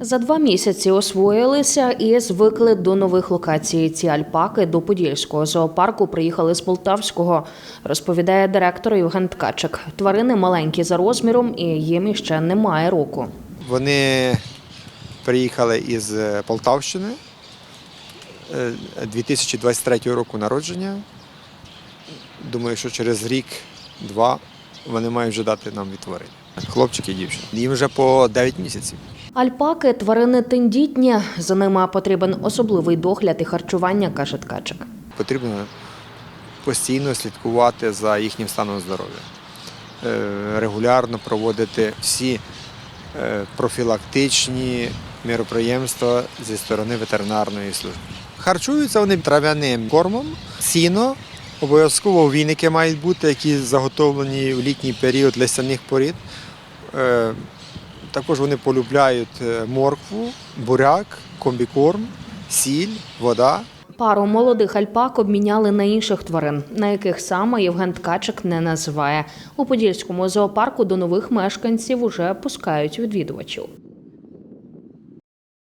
За два місяці освоїлися і звикли до нових локацій. Ці альпаки до Подільського зоопарку приїхали з Полтавського, розповідає директор Євген Ткачик. Тварини маленькі за розміром і їм іще немає року. Вони приїхали із е, Полтавщини е, 2023 року народження. Думаю, що через рік-два вони мають вже дати нам відтворення. Хлопчик і дівчина. Їм вже по 9 місяців. Альпаки тварини тендітні. За ними потрібен особливий догляд і харчування, каже Ткачик. Потрібно постійно слідкувати за їхнім станом здоров'я, Е, регулярно проводити всі е, профілактичні міроприємства зі сторони ветеринарної служби. Харчуються вони трав'яним кормом, сіно. Обов'язково віники мають бути, які заготовлені в літній період лисяних порід. Також вони полюбляють е, моркву, буряк, комбікорм, сіль, вода. Пару молодих альпак обміняли на інших тварин, на яких саме Євген Ткачик не називає. У Подільському зоопарку до нових мешканців уже пускають відвідувачів.